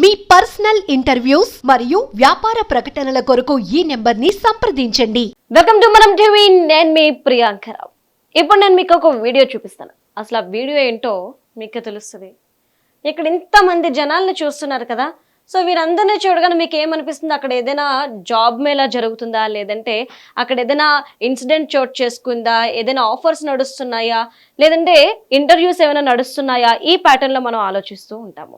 మీ personal interviews మరియు వ్యాపార ప్రకటనల కొరకు ఈ నెంబర్ని సంప్రదించండి. Welcome to Manam TV. నేను మీ ప్రియాంకరావు ఇప్పుడు నేను మీకు ఒక వీడియో చూపిస్తాను. అసలు ఆ వీడియో ఏంటో మీకు తెలుస్తుంది. ఇక్కడ ఇంతమంది జనాల్ని చూస్తున్నారు కదా. సో వీరందరినీ చూడగానే మీకు ఏమనిపిస్తుంది? అక్కడ ఏదైనా జాబ్ మేళా జరుగుతుందా? లేదంటే అక్కడ ఏదైనా ఇన్సిడెంట్ చోటు చేసుకుందా? ఏదైనా ఆఫర్స్ నడుస్తున్నాయా? లేదంటే ఇంటర్వ్యూస్ ఏమైనా నడుస్తున్నాయా? ఈ ప్యాటర్న్లో మనం ఆలోచిస్తూ ఉంటాము.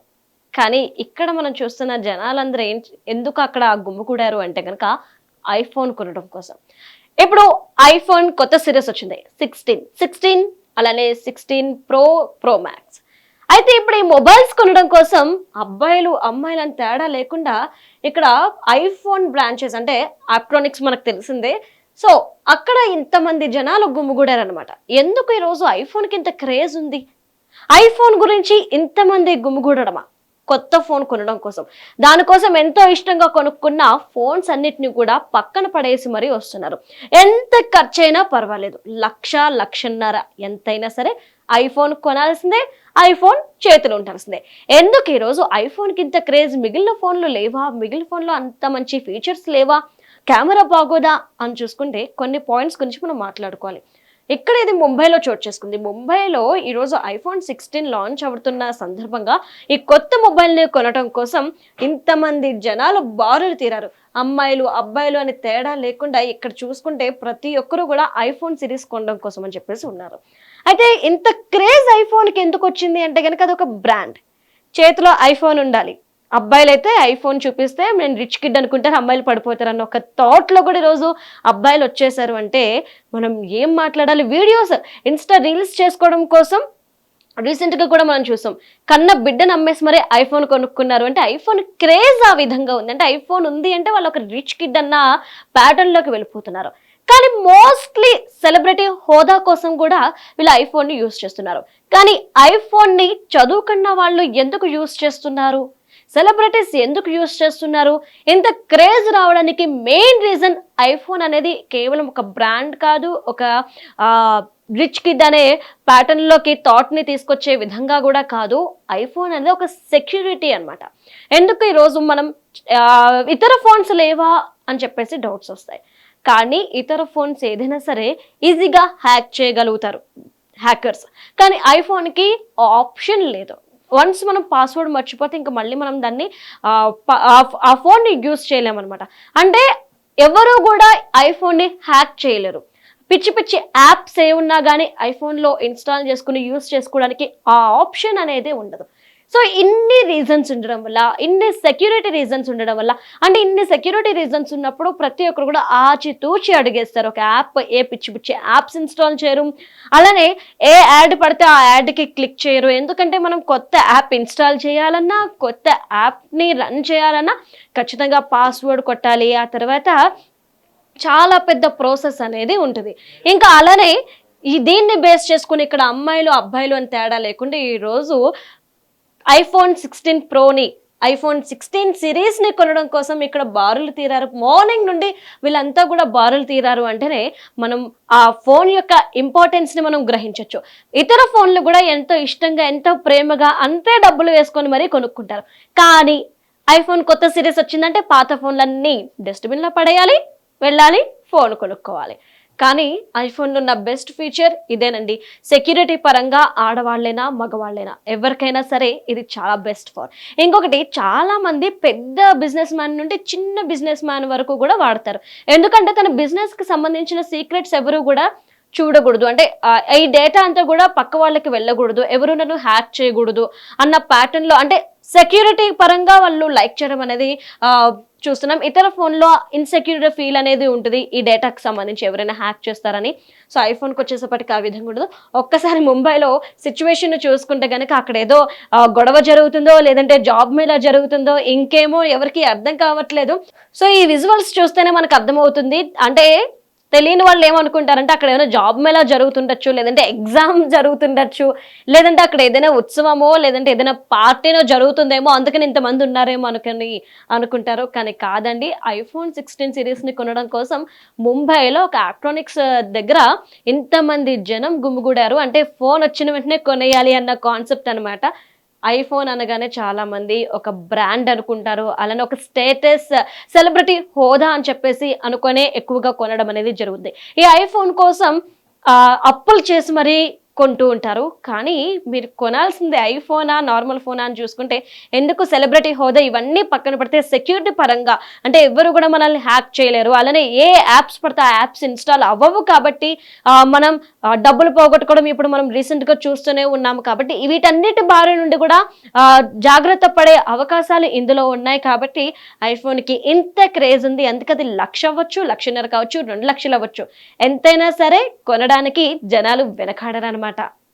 కానీ ఇక్కడ మనం చూస్తున్న జనాలందరూ ఏం ఎందుకు అక్కడ గుమ్ముకూడారు అంటే కనుక ఐఫోన్ కొనడం కోసం. ఇప్పుడు ఐఫోన్ కొత్త సిరీస్ వచ్చింది సిక్స్టీన్. సిక్స్టీన్ అలానే సిక్స్టీన్ ప్రో ప్రో మ్యాక్స్ అయితే ఇప్పుడు ఈ మొబైల్స్ కొనడం కోసం అబ్బాయిలు అమ్మాయిలు అని తేడా లేకుండా ఇక్కడ ఐఫోన్ బ్రాంచెస్ అంటే ఆప్ట్రానిక్స్ మనకు తెలిసిందే. సో అక్కడ ఇంతమంది జనాలు గుమ్ముగూడారనమాట ఎందుకు ఈరోజు ఐఫోన్కి ఇంత క్రేజ్ ఉంది? ఐఫోన్ గురించి ఇంతమంది గుమ్ముగూడడమా కొత్త ఫోన్ కొనడం కోసం. దానికోసం ఎంతో ఇష్టంగా కొనుక్కున్న ఫోన్స్ అన్నిటిని కూడా పక్కన పడేసి మరీ వస్తున్నారు. ఎంత ఖర్చైనా పర్వాలేదు. లక్ష లక్షన్నర ఎంతైనా సరే ఐఫోన్ కొనాల్సిందే ఐఫోన్ చేతులు ఉండాల్సిందే. ఎందుకు ఈరోజు ఐఫోన్కి ఇంత క్రేజ్? మిగిలిన ఫోన్లు లేవా? మిగిలిన ఫోన్లో అంత మంచి ఫీచర్స్ లేవా? కెమెరా బాగోదా? అని చూసుకుంటే కొన్ని పాయింట్స్ గురించి మనం మాట్లాడుకోవాలి. ఇక్కడ ఇది ముంబైలో చోటు చేసుకుంది? ముంబైలో ఈరోజు ఐఫోన్ సిక్స్టీన్ లాంచ్ అవుతున్న సందర్భంగా ఈ కొత్త మొబైల్ని కొనడం కోసం ఇంతమంది జనాలు బారులు తీరారు. అమ్మాయిలు అబ్బాయిలు అనే తేడా లేకుండా ఇక్కడ చూసుకుంటే ప్రతి ఒక్కరు కూడా ఐఫోన్ సిరీస్ కొనడం కోసం అని చెప్పేసి ఉన్నారు. అయితే ఇంత క్రేజ్ ఐఫోన్కి ఎందుకు వచ్చింది అంటే కనుక అది ఒక బ్రాండ్. చేతిలో ఐఫోన్ ఉండాలి. అబ్బాయిలు అయితే ఐఫోన్ చూపిస్తే నేను రిచ్ కిడ్ అనుకుంటారు అమ్మాయిలు పడిపోతారు అన్న ఒక థాట్లో కూడా ఈరోజు అబ్బాయిలు వచ్చేసారు అంటే మనం ఏం మాట్లాడాలి? వీడియోస్ ఇన్స్టా రీల్స్ చేసుకోవడం కోసం రీసెంట్గా కూడా మనం చూసాం. కన్న బిడ్డను అమ్మేసి మరీ ఐఫోన్ కొనుక్కున్నారు అంటే ఐఫోన్ క్రేజ్ ఆ విధంగా ఉంది. అంటే ఐఫోన్ ఉంది అంటే వాళ్ళు ఒక రిచ్ కిడ్ అన్న ప్యాటర్న్లోకి వెళ్ళిపోతున్నారు. కానీ మోస్ట్లీ సెలబ్రిటీ హోదా కోసం కూడా వీళ్ళు ఐఫోన్ని యూస్ చేస్తున్నారు. కానీ ఐఫోన్ని చదువుకున్న వాళ్ళు ఎందుకు యూస్ చేస్తున్నారు? సెలబ్రిటీస్ ఎందుకు యూస్ చేస్తున్నారు? ఇంత క్రేజ్ రావడానికి మెయిన్ రీజన్ ఐఫోన్ అనేది కేవలం ఒక బ్రాండ్ కాదు ఒక రిచ్ కిడ్ అనే ప్యాటర్న్లోకి థాట్ని తీసుకొచ్చే విధంగా కూడా కాదు. ఐఫోన్ అనేది ఒక సెక్యూరిటీ అనమాట ఎందుకు ఈరోజు మనం ఇతర ఫోన్స్ లేవా అని చెప్పేసి డౌట్స్ వస్తాయి. కానీ ఇతర ఫోన్స్ ఏదైనా సరే ఈజీగా హ్యాక్ చేయగలుగుతారు హ్యాకర్స్ కానీ ఐఫోన్కి ఆప్షన్ లేదు. వన్స్ మనం పాస్వర్డ్ మర్చిపోతే ఇంకా మళ్ళీ మనం దాన్ని ఆ, ఆ- ఫోన్ని యూస్ చేయలేమన్నమాట. అంటే ఎవరు కూడా ఐఫోన్ని హ్యాక్ చేయలేరు. పిచ్చి పిచ్చి యాప్స్ ఏ ఉన్నా కానీ ఐఫోన్లో ఇన్స్టాల్ చేసుకుని యూస్ చేసుకోవడానికి ఆ ఆప్షన్ అనేది ఉండదు. సో ఇన్ని రీజన్స్ ఉండడం వల్ల ఇన్ని సెక్యూరిటీ రీజన్స్ ఉండడం వల్ల అంటే ఇన్ని సెక్యూరిటీ రీజన్స్ ఉన్నప్పుడు ప్రతి ఒక్కరు కూడా ఆచితూచి అడిగేస్తారు. ఒక యాప్ ఏ పిచ్చి పిచ్చి యాప్స్ ఇన్స్టాల్ చేయరు. అలానే ఏ యాడ్ పడితే ఆ యాడ్కి క్లిక్ చేయరు. ఎందుకంటే మనం కొత్త యాప్ ఇన్స్టాల్ చేయాలన్నా కొత్త యాప్ని రన్ చేయాలన్నా ఖచ్చితంగా పాస్వర్డ్ కొట్టాలి. ఆ తర్వాత చాలా పెద్ద ప్రాసెస్ అనేది ఉంటుంది. ఇంకా అలానే ఈ దీన్ని బేస్ చేసుకుని ఇక్కడ అమ్మాయిలు అబ్బాయిలు అని తేడా లేకుండా ఈరోజు ఐఫోన్ సిక్స్టీన్ ప్రోని ఐఫోన్ సిక్స్టీన్ సిరీస్ని కొనడం కోసం ఇక్కడ బారులు తీరారు. మార్నింగ్ నుండి వీళ్ళంతా కూడా బారులు తీరారు అంటేనే మనం ఆ ఫోన్ యొక్క ఇంపార్టెన్స్ని మనం గ్రహించవచ్చు ఇతర ఫోన్లు కూడా ఎంతో ఇష్టంగా ఎంతో ప్రేమగా అంతే డబ్బులు వేసుకొని మరీ కొనుక్కుంటారు. కానీ ఐఫోన్ కొత్త సిరీస్ వచ్చిందంటే పాత ఫోన్లన్నీ డస్ట్బిన్లో పడేయాలి వెళ్ళాలి ఫోన్ కొనుక్కోవాలి. కానీ ఐఫోన్లో ఉన్న బెస్ట్ ఫీచర్ ఇదేనండి. సెక్యూరిటీ పరంగా ఆడవాళ్ళైనా మగవాళ్ళైనా ఎవరికైనా సరే ఇది చాలా బెస్ట్ ఫోన్. ఇంకొకటి చాలా మంది పెద్ద బిజినెస్ మ్యాన్ నుండి చిన్న బిజినెస్ మ్యాన్ వరకు కూడా వాడతారు. ఎందుకంటే తన బిజినెస్కి సంబంధించిన సీక్రెట్స్ ఎవరు కూడా చూడకూడదు. అంటే ఈ డేటా అంతా కూడా పక్క వాళ్ళకి వెళ్ళకూడదు. ఎవరు నన్ను హ్యాక్ చేయకూడదు అన్న ప్యాటర్న్లో అంటే సెక్యూరిటీ పరంగా వాళ్ళు లైక్ చేయడం అనేది చూస్తున్నాం. ఇతర ఫోన్లో ఇన్సెక్యూరిటీ ఫీల్ అనేది ఉంటుంది. ఈ డేటాకి సంబంధించి ఎవరైనా హ్యాక్ చేస్తారని. సో ఐఫోన్కి వచ్చేసప్పటికి ఆ విధంగా ఉండదు. ఒక్కసారి ముంబైలో సిచ్యువేషన్ చూసుకుంటే కనుక అక్కడ ఏదో గొడవ జరుగుతుందో లేదంటే జాబ్ మీద జరుగుతుందో ఇంకేమో ఎవరికి అర్థం కావట్లేదు. సో ఈ విజువల్స్ చూస్తేనే మనకు అర్థమవుతుంది. అంటే తెలియని వాళ్ళు ఏమనుకుంటారంటే అక్కడ ఏమైనా జాబ్ మేళా జరుగుతుండొచ్చు లేదంటే ఎగ్జామ్ జరుగుతుండొచ్చు లేదంటే అక్కడ ఏదైనా ఉత్సవమో లేదంటే ఏదైనా పార్టీనో జరుగుతుందేమో అందుకని ఇంతమంది ఉన్నారేమో అనుకుని అనుకుంటారు. కానీ కాదండి ఐఫోన్ సిక్స్టీన్ సిరీస్ని కొనడం కోసం ముంబైలో ఒక ఎలక్ట్రానిక్స్ దగ్గర ఇంతమంది జనం గుమ్మిగూడారు అంటే ఫోన్ వచ్చిన వెంటనే కొనేయాలి అన్న కాన్సెప్ట్ అనమాట ఐఫోన్ అనగానే చాలా మంది ఒక బ్రాండ్ అనుకుంటారు. అలానే ఒక స్టేటస్ సెలబ్రిటీ హోదా అని చెప్పేసి అనుకునే ఎక్కువగా కొనడం అనేది జరుగుతుంది ఈ ఐఫోన్ కోసం అప్పులు చేసి మరీ కొంటూ ఉంటారు. కానీ మీరు కొనాల్సింది ఐఫోనా నార్మల్ ఫోనా అని చూసుకుంటే ఎందుకు సెలబ్రిటీ హోదా ఇవన్నీ పక్కన పడితే సెక్యూరిటీ పరంగా అంటే ఎవరు కూడా మనల్ని హ్యాక్ చేయలేరు. అలానే ఏ యాప్స్ పడితే ఆ యాప్స్ ఇన్స్టాల్ అవ్వవు కాబట్టి మనం డబ్బులు పోగొట్టుకోవడం ఇప్పుడు మనం రీసెంట్గా చూస్తూనే ఉన్నాము కాబట్టి వీటన్నిటి బారి నుండి కూడా జాగ్రత్త పడే అవకాశాలు ఇందులో ఉన్నాయి కాబట్టి ఐఫోన్కి ఇంత క్రేజ్ ఉంది. అందుకే అది లక్ష అవ్వచ్చు లక్షన్నర కావచ్చు రెండు లక్షలు అవ్వచ్చు. ఎంతైనా సరే కొనడానికి జనాలు వెనకాడరనమాట అనమాట